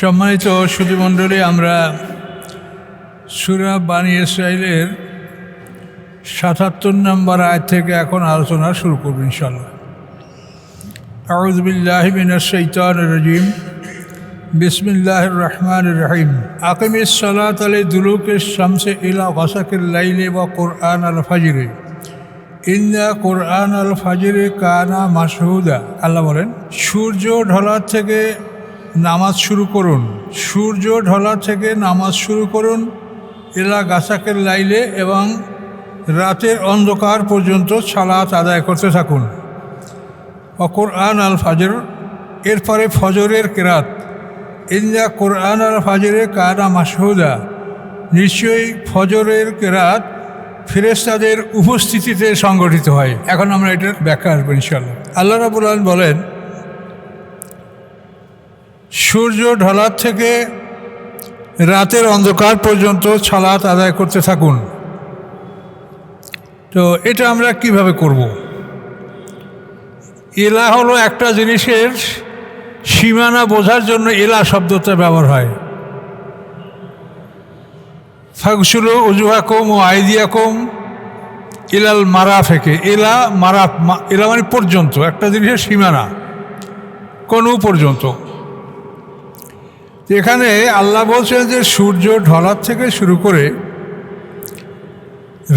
সম্মানিত সুধীমণ্ডলী আমরা সুরা বানী ইসরায়েলের সাতাত্তর নম্বর আয় থেকে এখন আলোচনা শুরু করব ইনশাল্লাহ আউজবিল্লাহ মিনাশাইতান রজিম। বিসমিল্লাহ রহমান রহিম। আকিম সালাত আলী দুলুকে শামসে ইলা ওয়াসাকের লাইলে বা কোরআন আল ফাজিরে। ইন্দা কোরআন আল ফাজিরে কানা মাসহুদা আল্লাহ বলেন, সূর্য ঢলার থেকে নামাজ শুরু করুন। সূর্য ঢলার থেকে নামাজ শুরু করুন। এলা গাছাকের লাইলে এবং রাতের অন্ধকার পর্যন্ত সালাত আদায় করতে থাকুন। অকোরআন আল ফাজর, এরপরে ফজরের কেরাত। ইন্দা কোরআন আল ফাজরে কারা মাসহুদা নিশ্চয়ই ফজরের কেরাত ফেরেস্তাদের উপস্থিতিতে সংগঠিত হয়। এখন আমরা এটার ব্যাখ্যা আসব ইনশাল্লাহ আল্লাহ রাবুল বলেন সূর্য ঢলার থেকে রাতের অন্ধকার পর্যন্ত ছালাত আদায় করতে থাকুন। তো এটা আমরা কীভাবে করব? এলা হলো একটা জিনিসের সীমানা বোঝার জন্য এলা শব্দটা ব্যবহার হয়। ফাগসুলো উজুহাকুম ও আইদিয়াকুম ইলাল মারা থেকে এলা মারা এলা মানে পর্যন্ত, একটা জিনিসের সীমানা কোনো পর্যন্ত। এখানে আল্লাহ বলছেন যে সূর্য ঢলার থেকে শুরু করে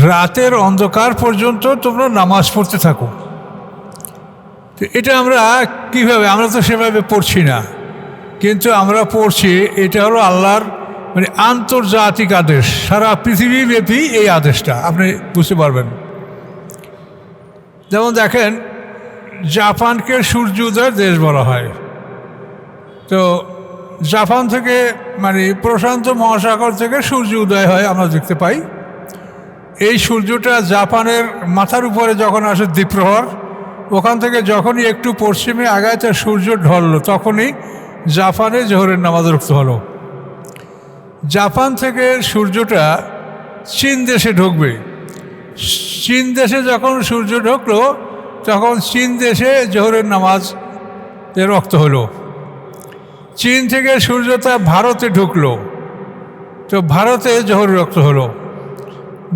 রাতের অন্ধকার পর্যন্ত তোমরা নামাজ পড়তে থাকো। তো এটা আমরা কীভাবে, আমরা তো সেভাবে পড়ছি না, কিন্তু আমরা পড়ছি এটা হলো আল্লাহর মানে আন্তর্জাতিক আদেশ, সারা পৃথিবীব্যাপী এই আদেশটা, আপনি বুঝতে পারবেন। যেমন দেখেন, জাপানকে সূর্য উদয়ের দেশ বলা হয়। তো জাপান থেকে মানে প্রশান্ত মহাসাগর থেকে সূর্য উদয় হয়, আমরা দেখতে পাই। এই সূর্যটা জাপানের মাথার উপরে যখন আসে দ্বীপ্রহর ওখান থেকে যখনই একটু পশ্চিমে আগায় তার সূর্য ঢলল, তখনই জাপানে জোহরের নামাজ রক্ত হলো। জাপান থেকে সূর্যটা চীন দেশে ঢুকবে। চীন দেশে যখন সূর্য ঢুকলো, তখন চীন দেশে জোহরের নামাজ রক্ত হলো। চীন থেকে সূর্যটা ভারতে ঢুকলো। তো ভারতে জোহর রক্ত হলো।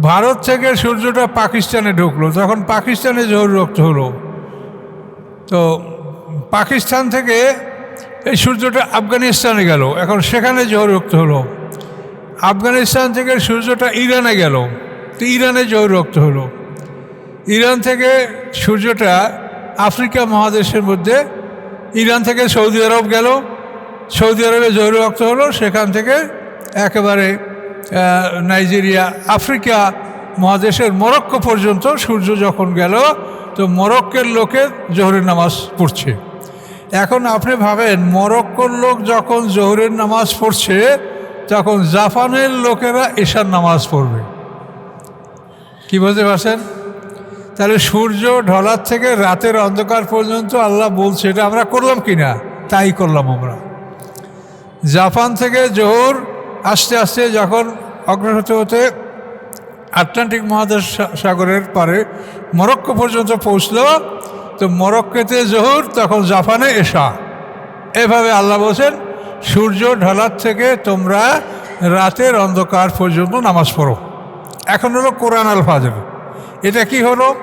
ভারত থেকে সূর্যটা পাকিস্তানে ঢুকলো, তখন পাকিস্তানে জোহর রক্ত হলো। তো পাকিস্তান থেকে এই সূর্যটা আফগানিস্তানে গেল, এখন সেখানে জোহর রক্ত হলো। আফগানিস্তান থেকে সূর্যটা ইরানে গেল, তো ইরানে জোহর রক্ত হলো। ইরান থেকে সূর্যটা আফ্রিকা মহাদেশের মধ্যে, ইরান থেকে সৌদি আরব গেল সৌদি আরবে জোহর রক্ত হলো, সেখান থেকে একেবারে নাইজেরিয়া, আফ্রিকা মহাদেশের মরক্কো পর্যন্ত সূর্য যখন গেল, তো মরক্কের লোকে জোহরের নামাজ পড়ছে। এখন আপনি ভাবেন, মরক্কোর লোক যখন জোহরের নামাজ পড়ছে, তখন জাপানের লোকেরা এশার নামাজ পড়বে। কি বলতে পারছেন? তাহলে সূর্য ঢলার থেকে রাতের অন্ধকার পর্যন্ত আল্লাহ বলছে, এটা আমরা করলাম কি না তাই করলাম আমরা। জাপান থেকে জোহর আস্তে আস্তে যখন অগ্রসর হতে আটলান্টিক মহাদেশ সাগরের পারে মরক্কো পর্যন্ত পৌঁছল, তো মরক্কোতে জোহর তখন জাপানে এসা। এভাবে আল্লাহ বলছেন, সূর্য ঢালার থেকে তোমরা রাতের অন্ধকার পর্যন্ত নামাজ পড়ো। এখন হলো কোরআন আল ফাজর। এটা কি হলো?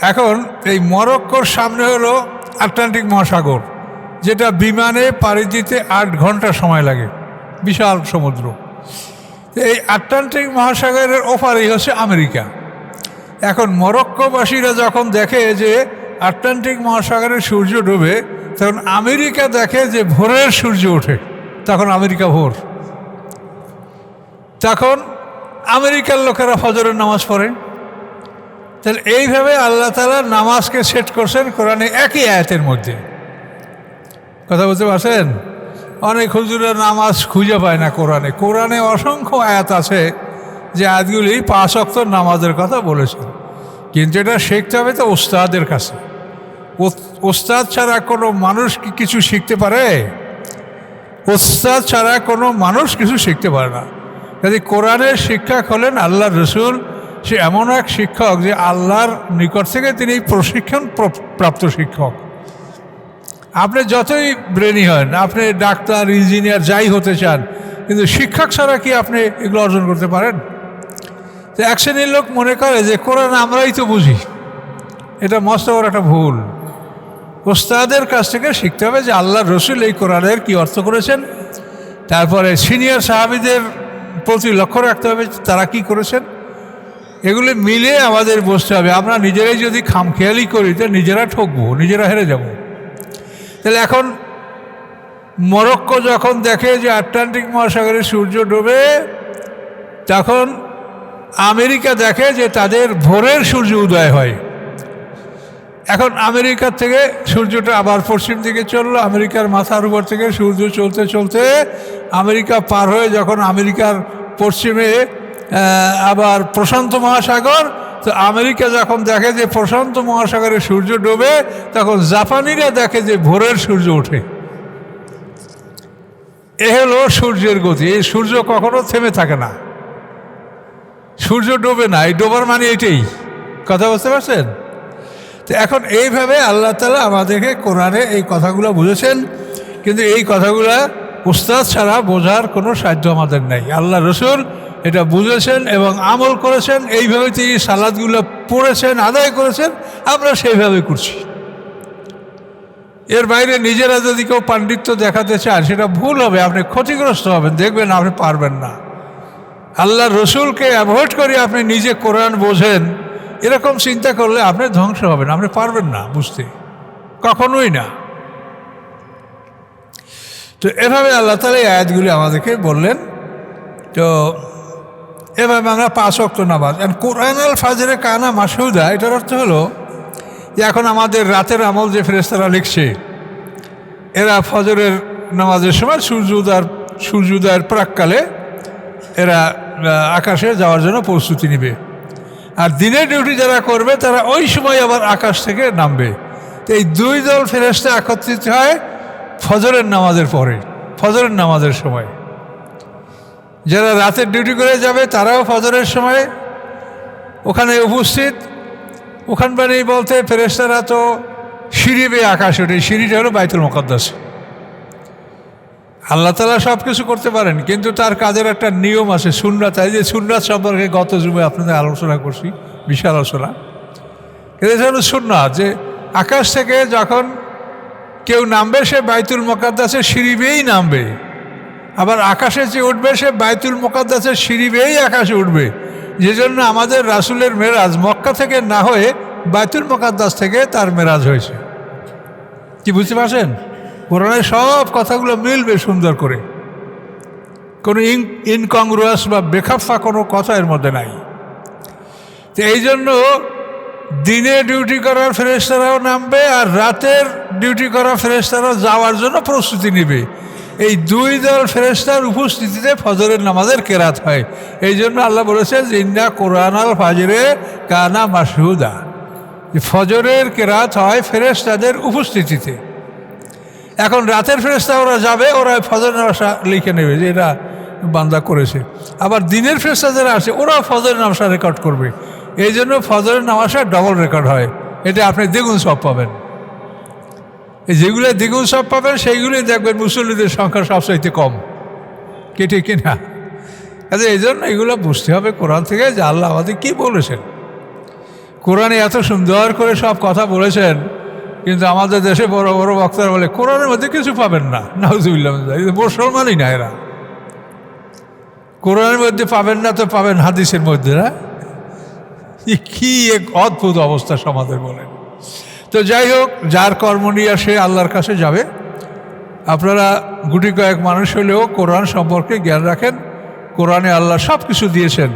এখন এই মরক্কোর সামনে হলো আটলান্টিক মহাসাগর। যেটা বিমানে পাড়ি দিতে আট ঘণ্টা সময় লাগে। বিশাল সমুদ্র। এই আটলান্টিক মহাসাগরের ওপারেই হচ্ছে আমেরিকা। এখন মরক্কোবাসীরা যখন দেখে যে আটলান্টিক মহাসাগরের সূর্য ডুবে, তখন আমেরিকা দেখে যে ভোরের সূর্য ওঠে, তখন আমেরিকা ভোর। তখন আমেরিকার লোকেরা ফজরের নামাজ পড়ে। তাহলে এইভাবে আল্লাহ তালা নামাজকে সেট করছেন কোরআনে একই আয়াতের মধ্যে। কথা বলতে পারছেন? অনেক হুজুরা নামাজ খুঁজে পায় না কোরআনে। কোরআনে অসংখ্য আয়াত আছে যে আয়াতগুলি পাঁচ অক্ত নামাজের কথা বলেছেন। কিন্তু এটা শিখতে হবে তো ওস্তাদের কাছে। ওস্তাদ ছাড়া কোনো মানুষ কি কিছু শিখতে পারে? ওস্তাদ ছাড়া কোনো মানুষ কিছু শিখতে পারে না। কাজে কোরআনের শিক্ষক হলেন আল্লাহ রসুল, সে এমন এক শিক্ষক যে আল্লাহর নিকট থেকে তিনি প্রশিক্ষণ প্রাপ্ত শিক্ষক। আপনি যতই ব্রেনি হন, আপনি ডাক্তার, ইঞ্জিনিয়ার, যাই হতে চান, কিন্তু শিক্ষক ছাড়া কি আপনি এগুলো অর্জন করতে পারেন? তো এক শ্রেণির লোক মনে করে যে কোরআন আমরাই তো বুঝি। এটা মস্ত একটা ভুল। ওস্তাদের কাছ থেকে শিখতে হবে যে আল্লাহ রসুল এই কোরআনের কি অর্থ করেছেন। তারপরে সিনিয়র সাহাবিদের প্রতি লক্ষ্য রাখতে হবে তারা কি করেছেন। এগুলি মিলে আমাদের বসতে হবে। আমরা নিজেরাই যদি খামখেয়ালি করি, তো নিজেরা ঠকবো, নিজেরা হেরে যাব। তাহলে এখন মরক্কো যখন দেখে যে আটলান্টিক মহাসাগরে সূর্য ডোবে, তখন আমেরিকা দেখে যে তাদের ভোরের সূর্য উদয় হয়। এখন আমেরিকার থেকে সূর্যটা আবার পশ্চিম দিকে চলল, আমেরিকার মাথার উপর থেকে সূর্য চলতে চলতে আমেরিকা পার হয়ে যখন আমেরিকার পশ্চিমে আবার প্রশান্ত মহাসাগর তো আমেরিকা যখন দেখে যে প্রশান্ত মহাসাগরে সূর্য ডোবে, তখন জাপানিরা দেখে যে ভোরের সূর্য ওঠে। এ হলো সূর্যের গতি। এই সূর্য কখনো থেমে থাকে না। সূর্য ডোবে না। এই ডোবার মানে এটাই। কথা বুঝতে পারছেন? তো এখন এইভাবে আল্লাহ তালা আমাদেরকে কোরআনে এই কথাগুলো বুঝেছেন। কিন্তু এই কথাগুলো উস্তাদ ছাড়া বোঝার কোনো সাধ্য আমাদের নেই। আল্লাহ রসুল এটা বুঝেছেন এবং আমল করেছেন এইভাবে তিনি সালাদগুলো পড়েছেন, আদায় করেছেন, আমরা সেইভাবে করছি। এর বাইরে নিজেরা যদি কেউ পাণ্ডিত্য দেখাতে চান, সেটা ভুল হবে, আপনি ক্ষতিগ্রস্ত হবেন, দেখবেন আপনি পারবেন না। আল্লাহ রসুলকে অ্যাভয়েড করে আপনি নিজে কোরআন বোঝেন, এরকম চিন্তা করলে আপনি ধ্বংস হবেন, আপনি পারবেন না বুঝতে। কখনোই না। তো এভাবে আল্লাহ তালা এই আয়াতগুলি আমাদেরকে বললেন। তো এভাবে আমরা পাঁচ অক্ট নামাজ। আর কোরআন আল ফাজরে কানা মাসুদা এটার অর্থ হলো, যে এখন আমাদের রাতের আমল যে ফেরেস্তারা লিখছে, এরা ফজরের নামাজের সময় সূর্য উদয়ের সূর্য উদয়ের প্রাককালে এরা আকাশে যাওয়ার জন্য প্রস্তুতি নেবে। আর দিনের ডিউটি যারা করবে, তারা ওই সময় আবার আকাশ থেকে নামবে। তো এই দুই দল ফেরেস্তা একত্রিত হয় ফজরের নামাজের পরে, ফজরের নামাজের সময়। যারা রাতের ডিউটি করে যাবে, তারাও ফজরের সময় ওখানে উপস্থিত। ওখান বাড়ি বলতে ফেরেস্তারা তো সিঁড়ি বেয়ে আকাশ ওঠে সিঁড়িটা হলো বাইতুল মোকদ্দাস। আল্লাহ তালা সব কিছু করতে পারেন, কিন্তু তার কাজের একটা নিয়ম আছে, সুন্নাত। এই যে সুন্নাত সম্পর্কে গত জুমে আপনাদের আলোচনা করছি, বিশাল আলোচনা। এটা হলো সুন্নাত, যে আকাশ থেকে যখন কেউ নামবে, সে বাইতুল মোকাদ্দাসের সিঁড়ি বেয়েই নামবে। আবার আকাশে যে উঠবে, সে বাইতুল মোকাদ্দাসের সিঁড়ি বেয়েই আকাশে উঠবে। যে জন্য আমাদের রাসুলের মেরাজ মক্কা থেকে না হয়ে বাইতুল মোকাদ্দাস থেকে তার মেরাজ হয়েছে। কি বুঝতে পারছেন? কোরআনের সব কথাগুলো মিলবে সুন্দর করে। কোনো ইন, ইনকংগ্রুয়াস বা বেখাফা কোনো কথা এর মধ্যে নাই। তো এই জন্য দিনে ডিউটি করার ফেরেস্তারাও নামবে আর রাতের ডিউটি করা ফেরেস্তারাও যাওয়ার জন্য প্রস্তুতি নেবে। এই দুই দল ফেরেস্তার উপস্থিতিতে ফজরের নামাজের কেরাত হয়। এই জন্য আল্লাহ বলেছে জিন্দা কোরআন আল ফাজরে কানা মাসহুদা ফজরের কেরাত হয় ফেরেস্তাদের উপস্থিতিতে। এখন রাতের ফেরেস্তা ওরা যাবে, ওরা ফজর নামাজা লিখে নেবে যে এটা বান্দা করেছে। আবার দিনের ফেরেস্তা যারা আসে ওরাও ফজরের নামাজা রেকর্ড করবে। এই জন্য ফজরের নামাজা ডবল রেকর্ড হয়। এটা আপনি দ্বিগুণ সব পাবেন। যেগুলো দ্বিগুণ সব পাবেন, সেইগুলোই দেখবেন মুসল্লিদের সংখ্যা সবচাইতে কম। কেটে কিনা কাজে এই জন্য এগুলো বুঝতে হবে কোরআন থেকে যে আল্লাহ আমাদের কী বলেছেন। কোরআনে এত সুন্দর করে সব কথা বলেছেন, কিন্তু আমাদের দেশে বড় বড় বক্তারা বলে, কোরআনের মধ্যে কিছু পাবেন না। নাউজুবিল্লাহ মুসলমানই না এরা। কোরআনের মধ্যে পাবেন না তো পাবেন হাদিসের মধ্যে, না? কি এক অদ্ভুত অবস্থা সমাজের বলেন। তো যাই হোক যার কর্ম নিয়ে সে আল্লাহর কাছে যাবে, আপনারা গুটি কয়েক মানুষ হলেও কোরআন সম্পর্কে জ্ঞান রাখেন, কোরআনে আল্লাহ সব কিছু দিয়েছেন,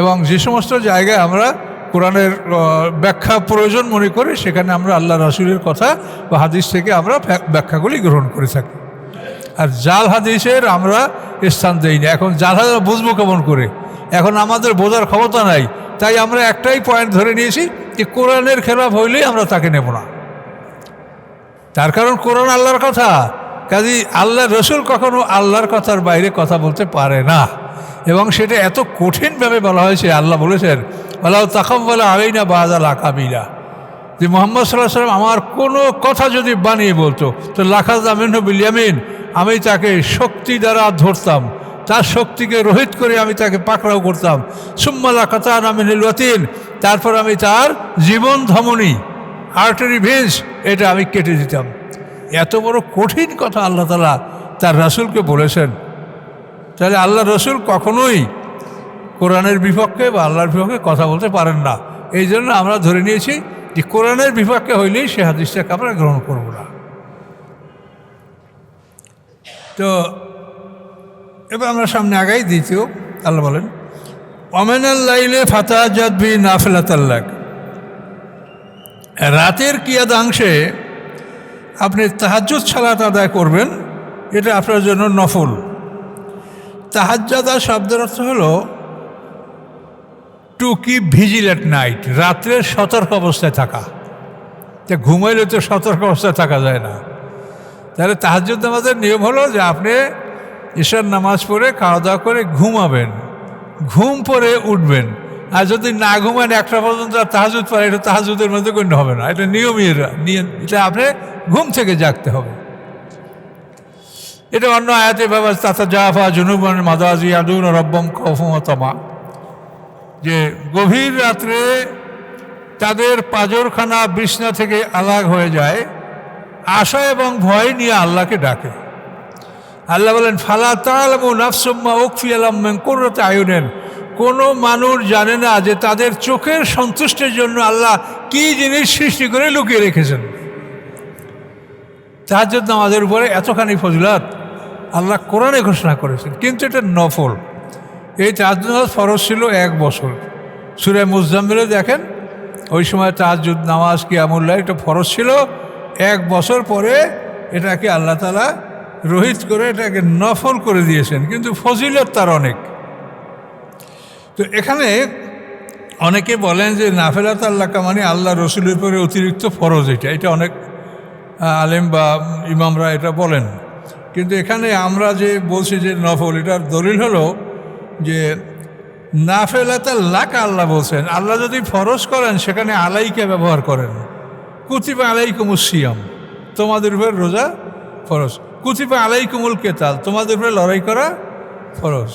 এবং যে সমস্ত জায়গায় আমরা কোরআনের ব্যাখ্যা প্রয়োজন মনে করি, সেখানে আমরা আল্লাহ রাসুলের কথা বা হাদিস থেকে আমরা ব্যাখ্যাগুলি গ্রহণ করে থাকি। আর জাল হাদিসের আমরা স্থান দেই না এখন জাল হাদিস বুঝব কেমন করে? এখন আমাদের বোঝার ক্ষমতা নাই। তাই আমরা একটাই পয়েন্ট ধরে নিয়েছি যে কোরআনের খেলাফ হইলেই আমরা তাকে নেব না। তার কারণ কোরআন আল্লাহর কথা। কাজী আল্লাহ রসুল কখনো আল্লাহর কথার বাইরে কথা বলতে পারে না। এবং সেটা এত কঠিনভাবে বলা হয়েছে, আল্লাহ বলেছেন আল্লাহ বলে আলাই না বাজাল আকাবিলা। যে মোহাম্মদ সাল্লাহ সাল্লাম আমার কোনো কথা যদি বানিয়ে বলতো, তো লাখাজ আমিন বিলিয়ামিন আমি তাকে শক্তি দ্বারা ধরতাম। তার শক্তিকে রোহিত করে আমি তাকে পাকড়াও করতাম। সুম্মালা কাতান আমিন লতিন তারপর আমি তার জীবন ধমনী আর্টারি ভেন্স এটা আমি কেটে দিতাম। এত বড় কঠিন কথা আল্লাহ তালা তার রাসুলকে বলেছেন। তাহলে আল্লাহ রসুল কখনোই কোরআনের বিপক্ষে বা আল্লাহর বিপক্ষে কথা বলতে পারেন না। এই জন্য আমরা ধরে নিয়েছি যে কোরআনের বিপক্ষে হইলেই সে হাদিসটাকে আমরা গ্রহণ করব না। তো এবার আমরা সামনে আগাই, দ্বিতীয়, আল্লাহ বলেন অমেনাল্লাইলে ফাতাজাদ বি নাফেলাতাল্লাক রাতের কিয়াদাংশে আপনি তাহাজ্জুদ সালাত আদায় করবেন, এটা আপনার জন্য নফল। তাহাজ্জাদা শব্দের অর্থ হলো to keep vigil at night রাত্রে সতর্ক অবস্থায় থাকা। তা ঘুমাইলে তো সতর্ক অবস্থায় থাকা যায় না। তাহলে তাহাজুদ নামাজের নিয়ম হলো যে আপনি ঈশ্বর নামাজ পড়ে খাওয়া দাওয়া করে ঘুমাবেন। ঘুম পরে উঠবেন। আর যদি না ঘুমান একটা পর্যন্ত আর তাহাজুদ পড়ে, এটা তাহাজুদের মধ্যে গণ্য হবে না। এটা নিয়মই নিয়ম এটা আপনি ঘুম থেকে জাগতে হবে। এটা অন্য আয়াতে ব্যবস্থা তাতা জাফা জুনুবন মাদাজি আদুন রব্বম কফমতমা যে গভীর রাত্রে তাদের পাজরখানা বিছনা থেকে আলাগ হয়ে যায়, আশা এবং ভয় নিয়ে আল্লাহকে ডাকে। আল্লাহ বলেন, ফালা তালামু নাফসুম্মা উকফি আলম করতে আয়ুনেন। কোনো মানুষ জানে না যে তাদের চোখের সন্তুষ্টের জন্য আল্লাহ কি জিনিস সৃষ্টি করে লুকিয়ে রেখেছেন। তার জন্য আমাদের উপরে এতখানি ফজলাত আল্লাহ কোরআনে ঘোষণা করেছেন, কিন্তু এটা নফল। এই তাহাজুদ ফরজ ছিল এক বছর। সুরে মুজাম্মিলে দেখেন, ওই সময় তাহাজুদ নামাজ কি আমুল্লাহ এটা ফরজ ছিল। এক বছর পরে এটাকে আল্লাহ তালা রোহিত করে এটাকে নফল করে দিয়েছেন, কিন্তু ফজিলত তার অনেক। তো এখানে অনেকে বলেন যে নাফেলাত আল্লাহ মানে আল্লাহ রসুলের উপরে অতিরিক্ত ফরজ এটা এটা অনেক আলেম বা ইমামরা এটা বলেন। কিন্তু এখানে আমরা যে বলছি যে নফল, এটার দলিল হলো যে নাফেলাতা লাক আল্লাহ বলছেন, আল্লাহ যদি ফরজ করেন, সেখানে আলাইকে ব্যবহার করেন। কুতিবা আলাইকুমুল সিয়াম, তোমাদের উপরে রোজা ফরজ। কুতিবা আলাইকুমুল কেতাল, তোমাদের উপরে লড়াই করা ফরজ।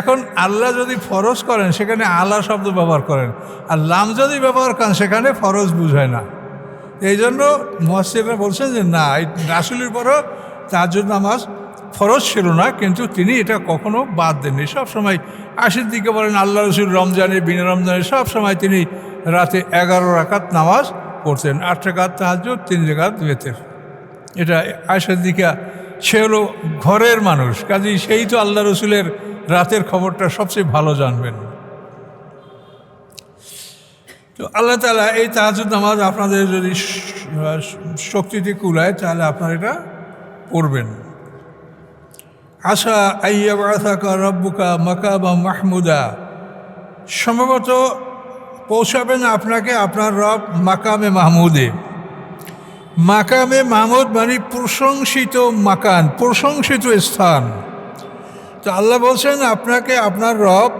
এখন আল্লাহ যদি ফরজ করেন, সেখানে আল্লাহ শব্দ ব্যবহার করেন, আর লাম যদি ব্যবহার করেন, সেখানে ফরজ বুঝায় না। এই জন্য মহাসিরা বলছেন যে, না, এই রাসুলের পরও তার জন্য নামাজ ফরজ ছিল না, কিন্তু তিনি এটা কখনো বাদ দেননি। সবসময় আশির দিকে বলেন, আল্লাহ রসুল রমজানে বিনা রমজানে সবসময় তিনি রাতে এগারো রাকাত নামাজ পড়তেন। আট রাকাত তাহাজ তিন রাকাত বেতের এটা আয়সার দিকে সে হলো ঘরের মানুষ। কাজেই সেই তো আল্লাহ রসুলের রাতের খবরটা সবচেয়ে ভালো জানবেন। তো আল্লাহ তালা এই তাহাজুদ নামাজ আপনাদের যদি শক্তিতে কুলায়, তাহলে আপনারা এটা পড়বেন। আশা আইয়াবাসাকা রব্বুকা মাকাবা মাহমুদা। সম্ভবত পৌঁছাবেন আপনাকে আপনার রব মাকামে মাহমুদে। মাকামে মাহমুদ মানে প্রশংসিত মাকান, প্রশংসিত স্থান। তো আল্লাহ বলছেন, আপনাকে আপনার রব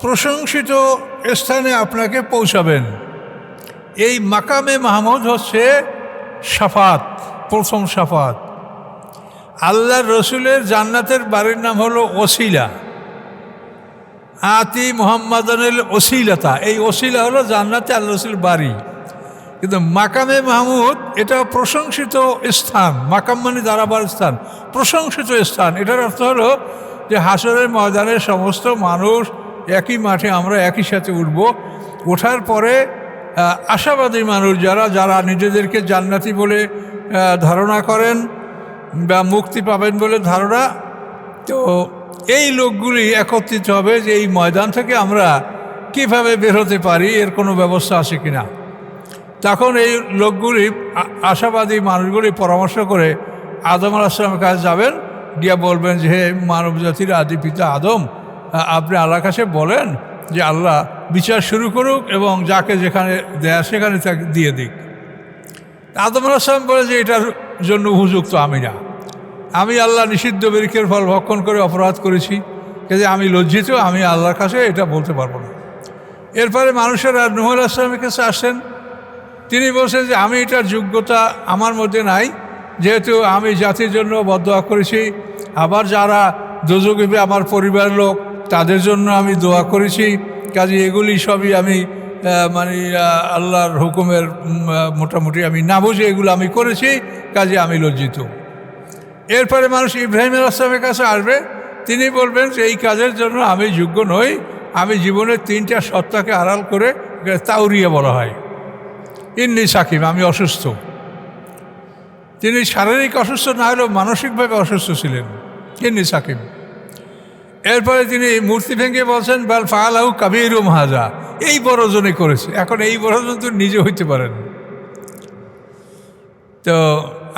প্রশংসিত স্থানে আপনাকে পৌঁছাবেন। এই মাকামে মাহমুদ হচ্ছে সাফাত, প্রথম সাফাত। আল্লাহ রসুলের জান্নাতের বাড়ির নাম হলো ওসিলা। আতি মোহাম্মদানের ওসিলাতা। এই ওসিলা হলো জান্নাতে আল্লাহ রসুল বাড়ি। কিন্তু মাকামে মাহমুদ এটা প্রশংসিত স্থান মাকাম মানে দাঁড়াবার স্থান, প্রশংসিত স্থান। এটার অর্থ হলো যে হাসরের ময়দানের সমস্ত মানুষ একই মাঠে আমরা একই সাথে উঠব। ওঠার পরে আশাবাদী মানুষ যারা যারা নিজেদেরকে জান্নাতি বলে ধারণা করেন বা মুক্তি পাবেন বলে ধারণা, তো এই লোকগুলি একত্রিত হবে যে এই ময়দান থেকে আমরা কীভাবে বের হতে পারি, এর কোনো ব্যবস্থা আছে কি না তখন এই লোকগুলি আশাবাদী মানুষগুলি পরামর্শ করে আদম আলাহিসামের কাছে যাবেন। গিয়া বলবেন যে, হে মানব জাতির আদি পিতা আদম আপনি আল্লাহর কাছে বলেন যে, আল্লাহ বিচার শুরু করুক এবং যাকে যেখানে দেয়া সেখানে তাকে দিয়ে দিক। আদম আলাহিসাম বলে যে, এটার জন্য উপযুক্ত আমি না। আমি আল্লাহ নিষিদ্ধ বেরিকের ফল ভক্ষণ করে অপরাধ করেছি। কাজে আমি লজ্জিত, আমি আল্লাহর কাছে এটা বলতে পারব না। এরপরে মানুষেরা নুহুল আসলামের কাছে আসেন। তিনি বলছেন যে আমি এটার যোগ্যতা আমার মধ্যে নাই, যেহেতু আমি জাতির জন্য বদোয়া করেছি। আবার যারা দুযোগীবে আমার পরিবার লোক, তাদের জন্য আমি দোয়া করেছি। কাজে এগুলি সবই আমি মানে আল্লাহর হুকুমের মোটামুটি আমি না বুঝে এগুলো আমি করেছি, কাজে আমি লজ্জিত। এরপরে মানুষ ইব্রাহিম আসলামের কাছে আসবে। তিনি বলবেন যে এই কাজের জন্য আমি যোগ্য নই। আমি জীবনের তিনটা সত্তাকে আড়াল করে তাউরিয়া বলা হয়। ইন্নি সাকিম আমি অসুস্থ। তিনি শারীরিক অসুস্থ না হলেও মানসিকভাবে অসুস্থ ছিলেন, ইন্নি সাকিম এরপরে তিনি মূর্তি ভেঙে বলছেন, বাল ফালাহু কাবিরু মাহাজা। এই বড়জনে করেছে। এখন এই বড়জন তো নিজে হইতে পারেন। তো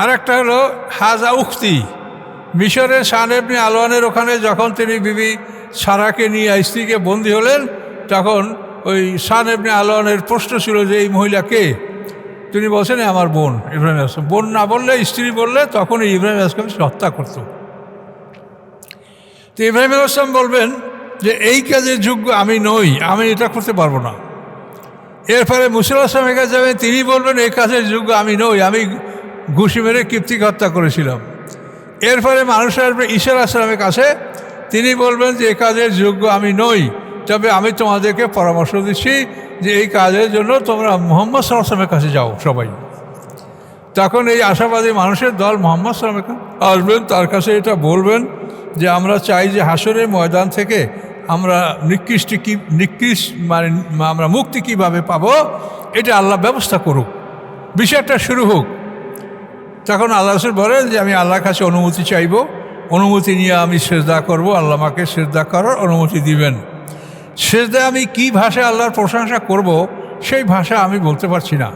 আর একটা হলো, হাজা উক্তি মিশরের সানেবনি আলোয়ানের ওখানে যখন তিনি বিবি সারাকে নিয়ে স্ত্রীকে বন্দী হলেন, তখন ওই সানেবনি আলোয়ানের প্রশ্ন ছিল যে এই মহিলা কে? তিনি বলছেন আমার বোন, ইব্রাহিম আসলাম বোন না বললে, স্ত্রী বললে তখন ইব্রাহিম আসলাম সে হত্যা করতো। তো ইব্রাহিম আসলাম বলবেন যে, এই কাজের যোগ্য আমি নই, আমি এটা করতে পারব না। এরপরে মুসুল আসলামের কাছে যাবেন, তিনি বলবেন এই কাজের যোগ্য আমি নই, আমি ঘুষি মেরে কীর্তিক হত্যা করেছিলাম। এরপরে মানুষ আসবে ঈশ্বর আসলামের কাছে তিনি বলবেন যে, এ কাজের যোগ্য আমি নই তবে আমি তোমাদেরকে পরামর্শ দিচ্ছি যে এই কাজের জন্য তোমরা মোহাম্মদ সাল্লামের কাছে যাও সবাই। তখন এই আশাবাদী মানুষের দল মোহাম্মদ সাল্লামের আসবেন, তার কাছে এটা বলবেন যে আমরা চাই যে হাসরের ময়দান থেকে আমরা নিকৃষ্টি কি নিকৃষ মানে আমরা মুক্তি কীভাবে পাবো, এটা আল্লাহ ব্যবস্থা করুক। বিষয়টা শুরু হোক। তখন আল্লাহ রসুল বলেন যে আমি আল্লাহর কাছে অনুমতি চাইব, অনুমতি নিয়ে আমি সেজদা করব, আল্লাহ আমাকে সেজদা করার অনুমতি দিবেন। সেজদা আমি কি ভাষায় আল্লাহর প্রশংসা করব, সেই ভাষা আমি বলতে পারছি না।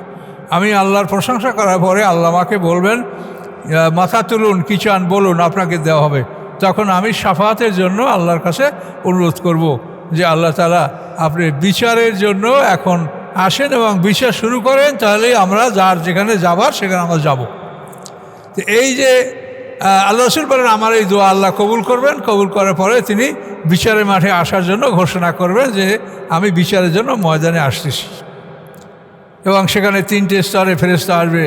আমি আল্লাহর প্রশংসা করার পরে আল্লাহ আমাকে বলবেন মাথা তুলুন কি চান বলুন, আপনাকে দেওয়া হবে। তখন আমি সাফাতের জন্য আল্লাহর কাছে অনুরোধ করব যে, আল্লাহ তালা আপনি বিচারের জন্য এখন আসেন এবং বিচার শুরু করেন তাহলে আমরা যার যেখানে যাবার, সেখানে আমরা যাব। তো এই যে আল্লাহ রসুল বলেন, আমার এই দোয়া আল্লাহ কবুল করবেন। কবুল করার পরে তিনি বিচারের মাঠে আসার জন্য ঘোষণা করবেন যে, আমি বিচারের জন্য ময়দানে আসতেছি। এবং সেখানে তিনটে স্তরে ফেরেস্তা আসবে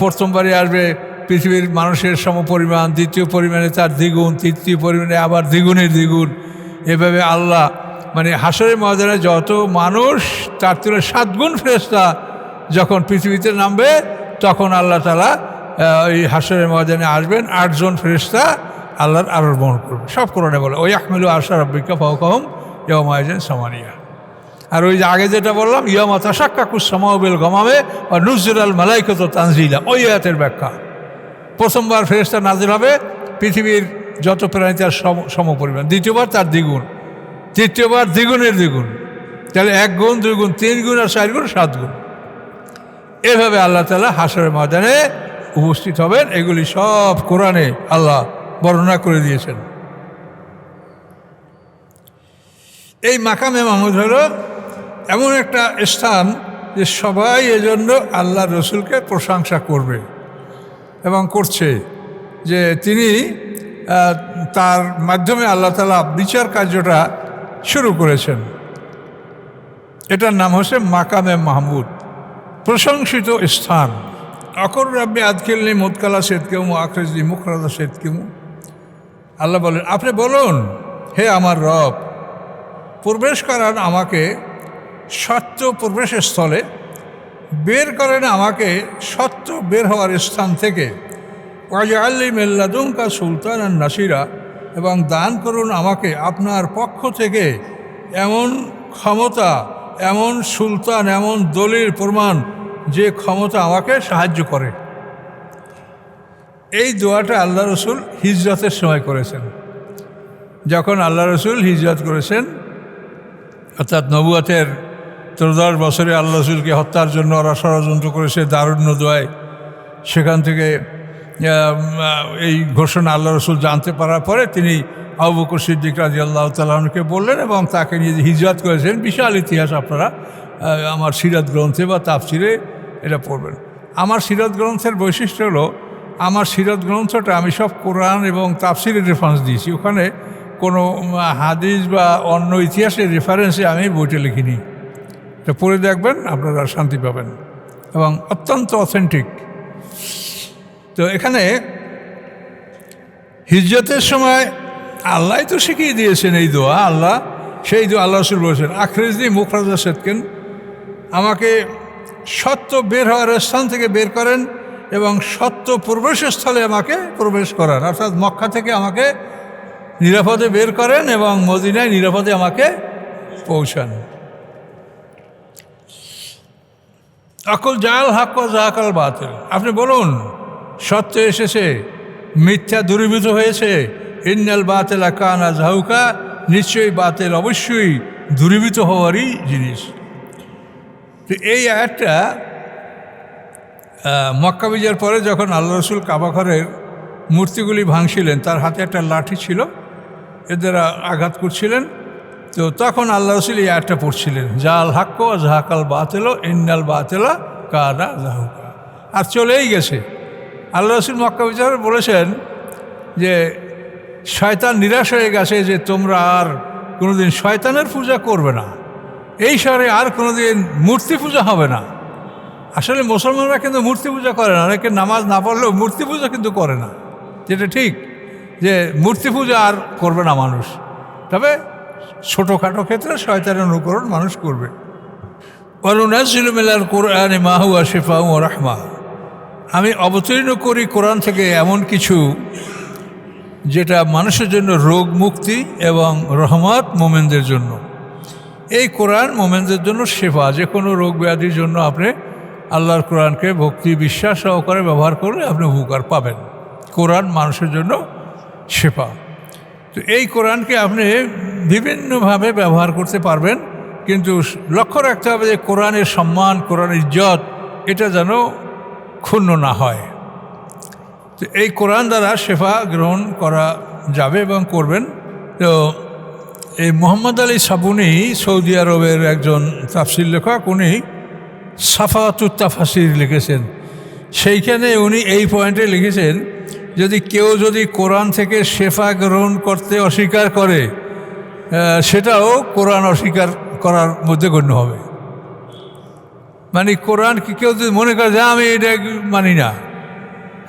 প্রথমবারে আসবে, পৃথিবীর মানুষের সমপরিমাণ, দ্বিতীয় পরিমাণে তার দ্বিগুণ, তৃতীয় পরিমাণে আবার দ্বিগুণের দ্বিগুণ। এভাবে আল্লাহ মানে হাসরের ময়দানে যত মানুষ, তার তুলে সাতগুণ ফেরেস্তা যখন পৃথিবীতে নামবে, তখন আল্লাহ তালা ওই হাসরের ময়দানে আসবেন, আটজন ফেরেস্তা আল্লাহর আরও বহন করবে। সব কোরআনে বলে ওই আহমেলু আশা রব্বিকা ফাউকাহম ইয়মায়জেন সামানিয়া। আর ওই যে আগে যেটা বললাম ইয়মা তাসাক্কাকুস সামাউবেল গমামে বা নুজরাল মালাইকত তানজিলা। ওই আয়াতের ব্যাখ্যা। প্রথমবার ফেরেস্তা নাজিল হবে, পৃথিবীর যত প্রাণী তার সম, সমপরিমাণ। দ্বিতীয়বার তার দ্বিগুণ। তৃতীয়বার দ্বিগুণের দ্বিগুণ। তাহলে এক গুণ, দুই গুণ, তিন গুণ আর চার গুণ, সাত গুণ। এভাবে আল্লাহ তালা হাসরের ময়দানে উপস্থিত হবেন, এগুলি সব কোরআনে আল্লাহ বর্ণনা করে দিয়েছেন। এই মাকামে মাহমুদ হলো এমন একটা স্থান যে সবাই এজন্য আল্লাহ রসুলকে প্রশংসা করবে এবং করছে যে তিনি তার মাধ্যমে আল্লাহ তালা বিচার কার্যটা শুরু করেছেন। এটার নাম হচ্ছে মাকামে মাহমুদ, প্রশংসিত স্থান। অকর রাব্বি আদকেলনি মোদকালা সেদকেমু আখরেজি মুখরাজা সেদকেমু আল্লাহ বলেন, আপনি বলুন, হে আমার রব প্রবেশ করান আমাকে সত্য প্রবেশের স্থলে বের করেন আমাকে সত্য বের হওয়ার স্থান থেকে। ওয়াজ আল্লি মেল্লাদুমকা সুলতান আর নাসিরা, এবং দান করুন আমাকে আপনার পক্ষ থেকে এমন ক্ষমতা, এমন সুলতান, এমন দলিল, প্রমাণ যে ক্ষমতা আমাকে সাহায্য করে। এই দোয়াটা আল্লাহ রসুল হিজরতের সময় করেছেন। যখন আল্লাহ রসুল হিজরত করেছেন, অর্থাৎ নবুয়াতের ত্রয়োদশ বছরে আল্লাহ রসুলকে হত্যার জন্য ওরা ষড়যন্ত্র করেছে দারুণ্য দোয়ায়, সেখান থেকে এই ঘোষণা আল্লাহ রসুল জানতে পারার পরে তিনি আবুকুর বকর সিদ্দিক রাজি আল্লাহ তালকে বললেন এবং তাকে নিয়ে হিজরত করেছেন, বিশাল ইতিহাস আপনারা আমার সিরাত গ্রন্থে বা তাফসিরে এটা পড়বেন। আমার সিরাত গ্রন্থের বৈশিষ্ট্য হলো, আমার সিরাত গ্রন্থটা আমি সব কোরআন এবং তাফসিরের রেফারেন্স দিয়েছি। ওখানে কোনো হাদিস বা অন্য ইতিহাসের রেফারেন্সে আমি বইটা লিখিনি। এটা পড়ে দেখবেন, আপনারা শান্তি পাবেন। এবং অত্যন্ত অথেন্টিক তো এখানে, হিজরতের সময় আল্লাহ তো শিখিয়ে দিয়েছেন এই দোয়া, আল্লাহ সেই দোয়া আল্লাহ রসুল বলেছেন আখরিজি মুখরাজা সেতকেন আমাকে সত্য বের হওয়ার স্থান থেকে বের করেন এবং সত্য প্রবেশের স্থলে আমাকে প্রবেশ করান। অর্থাৎ মক্কা থেকে আমাকে নিরাপদে বের করেন এবং মদিনায় নিরাপদে আমাকে পৌঁছান। আকল জাল হাক্ক জাহাকাল বাতিল। আপনি বলুন, সত্য এসেছে, মিথ্যা দূরীভূত হয়েছে, ইন্নাল বাতেল কানা জাহুকা, নিশ্চয়ই বাতেল অবশ্যই দূরীভূত হওয়ারই জিনিস। তো এই আয়াতটা মক্কা বিজয়ের পরে যখন আল্লাহ রসুল কাবাঘরের মূর্তিগুলি ভাঙছিলেন, তার হাতে একটা লাঠি ছিল এদের আঘাত করছিলেন, তো তখন আল্লাহ রসুল এই আয়াতটা পড়ছিলেন, জাল হাক্ক জাহাকাল বাতেল, ইন্নাল বাতেলা কানা জাহুকা। আর চলেই গেছে। আল্লাহ রসুল মক্কা বিজয় বলেছেন যে, শয়তান নিরাশ হয়ে গেছে যে তোমরা আর কোনোদিন শয়তানের পূজা করবে না। এই শহরে আর কোনোদিন মূর্তি পূজা হবে না। আসলে মুসলমানরা কিন্তু মূর্তি পূজা করে না। অনেকে নামাজ না পড়লেও মূর্তি পূজা কিন্তু করে না। যেটা ঠিক যে মূর্তি পূজা আর করবে না মানুষ। তবে ছোটোখাটো ক্ষেত্রে শয়তানের অনুকরণ মানুষ করবে। অনুনাজিলুমিল্লার কোরআন মাহুয়া শেফা ও রাহমা। আমি অবতীর্ণ করি কোরআন থেকে এমন কিছু যেটা মানুষের জন্য রোগ মুক্তি এবং রহমত মোমেনদের জন্য। এই কোরআন মোমেনদের জন্য সেবা যে কোনো রোগ ব্যাধির জন্য আপনি আল্লাহর কোরআনকে ভক্তি, বিশ্বাস সহকারে ব্যবহার করলে আপনি উপকার পাবেন। কোরআন মানুষের জন্য সেবা তো এই কোরআনকে আপনি বিভিন্নভাবে ব্যবহার করতে পারবেন, কিন্তু লক্ষ্য রাখতে হবে যে কোরআনের সম্মান, কোরআনের ইজ্জত, এটা যেন ক্ষুণ্ণ না হয়। তো এই কোরআন দ্বারা শেফা গ্রহণ করা যাবে এবং করবেন। তো এই মোহাম্মদ আলী সাবুনি সৌদি আরবের একজন তাফসির লেখক, উনি সাফাতুত্তাফাসির লিখেছেন। সেইখানে উনি এই পয়েন্টে লিখেছেন, যদি কেউ যদি কোরআন থেকে শেফা গ্রহণ করতে অস্বীকার করে সেটাও কোরআন অস্বীকার করার মধ্যে গণ্য হবে। মানে কোরআন কি কেউ যদি মনে করে যে আমি এটা মানি না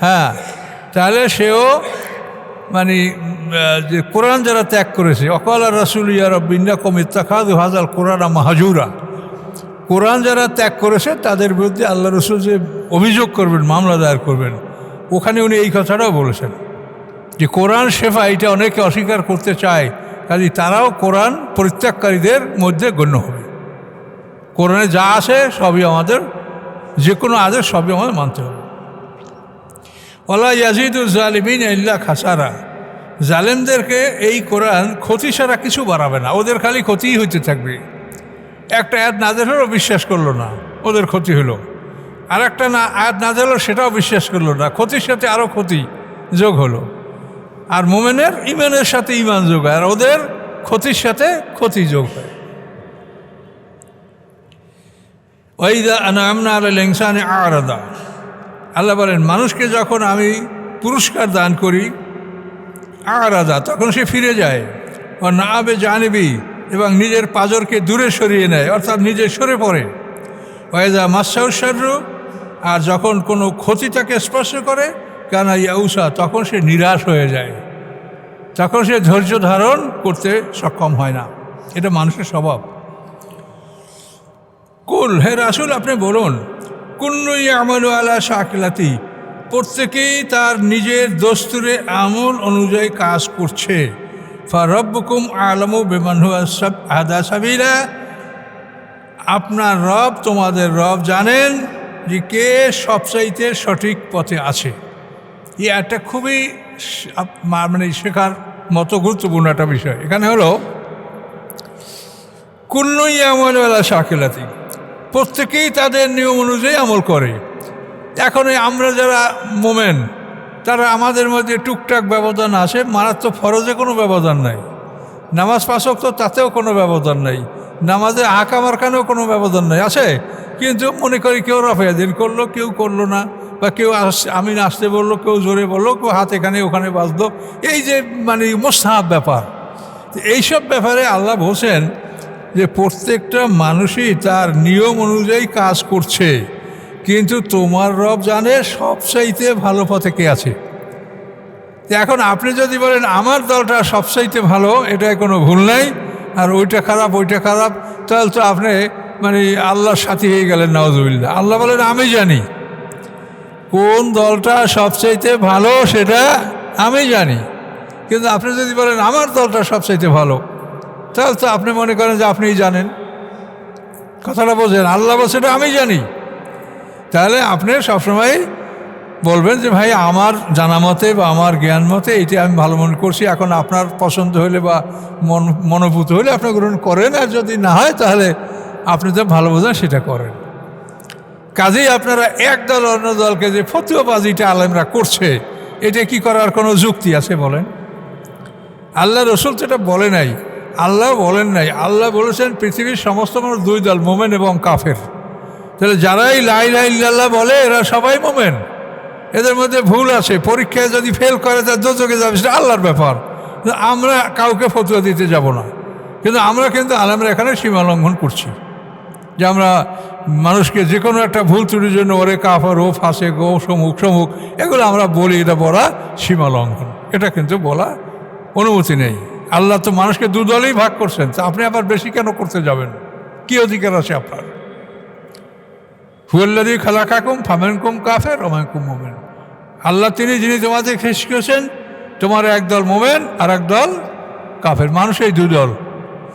হ্যাঁ তাহলে সেও মানে যে কোরআন যারা ত্যাগ করেছে, অকাল রাসুল ইয়ার বিন্না কমিত্তা খাদু হাজাল কোরআন মাহাজুরা কোরআন যারা ত্যাগ করেছে, তাদের বিরুদ্ধে আল্লাহ রসুল যে অভিযোগ করবেন, মামলা দায়ের করবেন, ওখানে উনি এই কথাটাও বলেছেন। যে কোরআন শেফা এটা অনেকে অস্বীকার করতে চায়, কাজে তারাও কোরআন পরিত্যাগকারীদের মধ্যে গণ্য হবে। কোরআনে যা আছে, সবই আমাদের যে কোনো আদেশ সবই আমাদের মানতে হবে। ওলা ইয়াজিদুল জালিমিন ইল্লা খাসারা। জালেমদেরকে এই কোরআন ক্ষতি ছাড়া কিছু বাড়াবে না। ওদের খালি ক্ষতিই হইতে থাকবে। একটা আয়াত নাজের হলো, বিশ্বাস করল না, ওদের ক্ষতি হলো। আর একটা না, আয়াত নাজের হলো, সেটাও বিশ্বাস করল না। ক্ষতির সাথে আরও ক্ষতি যোগ হলো। আর মোমেনের ইমানের সাথে ইমান যোগ হয়, আর ওদের ক্ষতির সাথে ক্ষতি যোগ হয়। ওই ওইদা আনামনা আল লেংসানে আর আরাদা। আল্লাহ বলেন, মানুষকে যখন আমি পুরস্কার দান করি, আরাদা, তখন সে ফিরে যায়। ও না আবে জানবি, এবং নিজের পাজরকে দূরে সরিয়ে নেয়, অর্থাৎ নিজে সরে পড়ে। ওয়েদা মাসাউসার্রু আর যখন কোনো ক্ষতি তাকে স্পর্শ করে, কানা ইয়াউসা, তখন সে নিরাশ হয়ে যায়। তখন সে ধৈর্য ধারণ করতে সক্ষম হয় না। এটা মানুষের স্বভাব। কুল, হে রাসুল, আপনি বলুন কুল্লুই আমল আলা প্রত্যেকেই তার নিজের দস্তুরে আমল অনুযায়ী কাজ করছে। ফারব্বকুম আলমু বেমানহু সব আদা সাবিরা আপনার রব তোমাদের রব জানেন যে কে সবচাইতে সঠিক পথে আছে। এই একটা খুবই মানে শেখার মতো গুরুত্বপূর্ণ একটা বিষয়। এখানে হলো কুল্লই আমলওয়ালা শাকিলাতি প্রত্যেকেই তাদের নিয়ম অনুযায়ী আমল করে। এখন আমরা যারা মোমেন, তারা আমাদের মধ্যে টুকটাক ব্যবধান আছে মারাত্মক ফরজে কোনো ব্যবধান নাই। নামাজ পাশক তো তাতেও কোনো ব্যবধান নাই। নামাজে আঁকা মার্কানেও কোনো ব্যবধান নাই আছে কিন্তু মনে করি কেউ রফেয়া দিন করল, কেউ করল না, বা কেউ আস আমি আসতে বলল, কেউ জোরে বলল, কেউ হাত এখানে ওখানে বাঁচলো এই যে মানে মোস্তাহাব ব্যাপার এইসব ব্যাপারে আল্লাহ বলছেন যে প্রত্যেকটা মানুষই তার নিয়ম অনুযায়ী কাজ করছে। কিন্তু তোমার রব জানে সবচাইতে ভালো পথে কে আছে। এখন আপনি যদি বলেন, আমার দলটা সবচাইতে ভালো, এটায় কোনো ভুল নাই, আর ওইটা খারাপ ওইটা খারাপ, তাহলে তো আপনি মানে আল্লাহর সাথী হয়ে গেলেন নওয়াজুবিল্লাহ আল্লাহ বলেন, আমি জানি। কোন দলটা সবচাইতে ভালো, সেটা আমি জানি। কিন্তু আপনি যদি বলেন, আমার দলটা সবচাইতে ভালো তাহলে তো আপনি মনে করেন যে আপনিই জানেন। কথাটা বোঝেন, আল্লাহ বলছে এটা আমি জানি। তাহলে আপনি সবসময় বলবেন যে, ভাই, আমার জানা মতে বা আমার জ্ঞান মতে এটি আমি ভালো মনে করছি। এখন আপনার পছন্দ হলে বা মন, মনোভূত হলে আপনি গ্রহণ করেন আর যদি না হয়, তাহলে আপনি তো ভালো বোঝেন সেটা করেন। কাজেই আপনারা এক দল অন্য দলকে যে ফতুয়াবাজিটা আলেমরা করছে, এটা কি করার কোনো যুক্তি আছে বলেন? আল্লাহ রসুল তো এটা বলে নাই। আল্লাহ বলেন নাই। আল্লাহ বলেছেন, পৃথিবীর সমস্ত মানুষ দুই দল, মোমেন এবং কাফের। তাহলে যারাই লাই লাই ইল্লাল্লাহ বলে, এরা সবাই মোমেন। এদের মধ্যে ভুল আছে। পরীক্ষায় যদি ফেল করে, তার দোচকে যাবে, সেটা আল্লাহর ব্যাপার। আমরা কাউকে ফতুয়া দিতে যাব না। কিন্তু আমরা কিন্তু আলেমরা এখানে সীমা লঙ্ঘন করছি। যে আমরা মানুষকে যে কোনো একটা ভুল ত্রুটির জন্য ওরে কাফার, ও ফাঁসে গো সমুখ সমুখ, এগুলো আমরা বলি, এটা বলা সীমা লঙ্ঘন। এটা কিন্তু বলা অনুমতি নেই। আল্লাহ তো মানুষকে দুদলেই ভাগ করছেন। তা আপনি আবার বেশি কেন করতে যাবেন? কি অধিকার আছে আপনার? হুয়াল্লাদি খালাকাকুম ফামেনকুম কাফের ওমানকুম মোমেন। আল্লাহ তিনি, যিনি তোমাদের করেছেন, তোমার একদল মোমেন আর একদল কাফের। মানুষ এই দুদল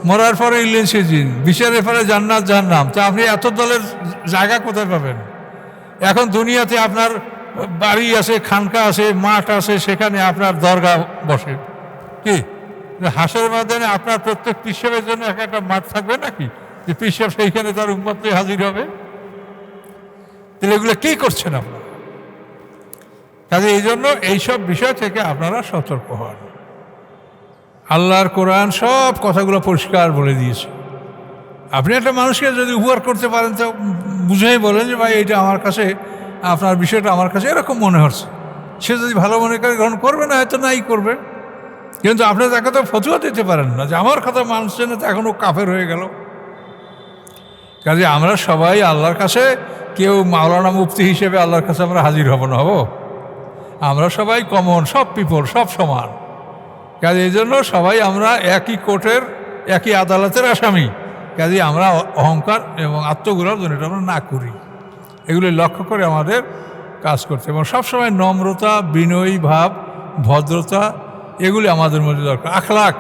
মরার পরে ইলেন সেদিন বিচারের পরে জান্নাত জাহান্নাম। তা আপনি এত দলের জায়গা কোথায় পাবেন? এখন দুনিয়াতে আপনার বাড়ি আছে, খানকা আছে, মাঠ আছে, সেখানে আপনার দরগা বসে। কি? হাঁসের ময়দানে আপনার প্রত্যেক পিসেবের জন্য এক একটা মাঠ থাকবে নাকি? যে পিসেব সেইখানে তার উন্মতে হাজির হবে? তাহলে এগুলো কী করছেন আপনারা? কাজে এই জন্য এইসব বিষয় থেকে আপনারা সতর্ক হন। আল্লাহর কোরআন সব কথাগুলো পরিষ্কার বলে দিয়েছে। আপনি একটা মানুষকে যদি উপহার করতে পারেন, তো বুঝেই বলেন যে ভাই এটা আমার কাছে, আপনার বিষয়টা আমার কাছে এরকম মনে হচ্ছে। সে যদি ভালো মনে করে গ্রহণ করবে না, হয়তো নাই করবে। কিন্তু আপনি তাকে তো ফতুয়া দিতে পারেন না যে আমার কথা মানছে না, তো এখনও কাফের হয়ে গেল। কাজে আমরা সবাই আল্লাহর কাছে, কেউ মাওলানা মুফতি হিসেবে আল্লাহর কাছে আমরা হাজির হব না, হব? আমরা সবাই কমন সব পিপল সব সমান। কাজে এই জন্য সবাই আমরা একই কোর্টের, একই আদালতের আসামি। কাজে আমরা অহংকার এবং আত্মগুলার জন্য এটা আমরা না করি। এগুলি লক্ষ্য করে আমাদের কাজ করতে এবং সবসময় নম্রতা, বিনয়ী ভাব, ভদ্রতা এগুলি আমাদের মধ্যে দরকার। আখলাখ।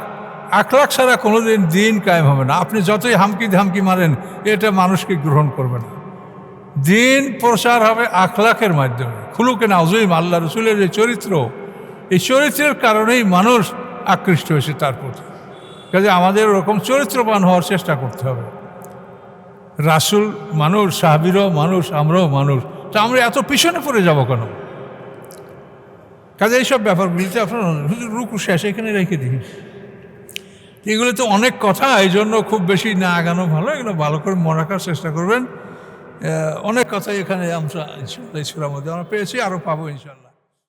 আখলাখ ছাড়া কোনোদিন দিন কায়েম হবে না। আপনি যতই হামকি ধামকি মারেন, এটা মানুষকে গ্রহণ করবে না। দিন প্রসার হবে আখলাখের মাধ্যমে। খুলুকে নাজুইম আল্লাহ রসুলের যে চরিত্র, এই চরিত্রের কারণেই মানুষ আকৃষ্ট হয়েছে তার প্রতি। কাজে আমাদের ওরকম চরিত্রবান হওয়ার চেষ্টা করতে হবে। রাসুল মানুষ, সাহাবিরও মানুষ, আমরাও মানুষ। তা আমরা এত পিছনে পড়ে যাব কেন? কাজে এইসব ব্যাপারগুলিতে আপনার হুজুর, রুকু শেষ, এখানে রেখে দিই। এগুলো তো অনেক কথা এই জন্য খুব বেশি না আগানো ভালো, এগুলো ভালো করে মনে রাখার চেষ্টা করবেন। অনেক কথাই এখানে আমরা ইনশাল্লাহ ইসলামের মধ্যে আমরা পেয়েছি আরও পাবো ইনশাল্লাহ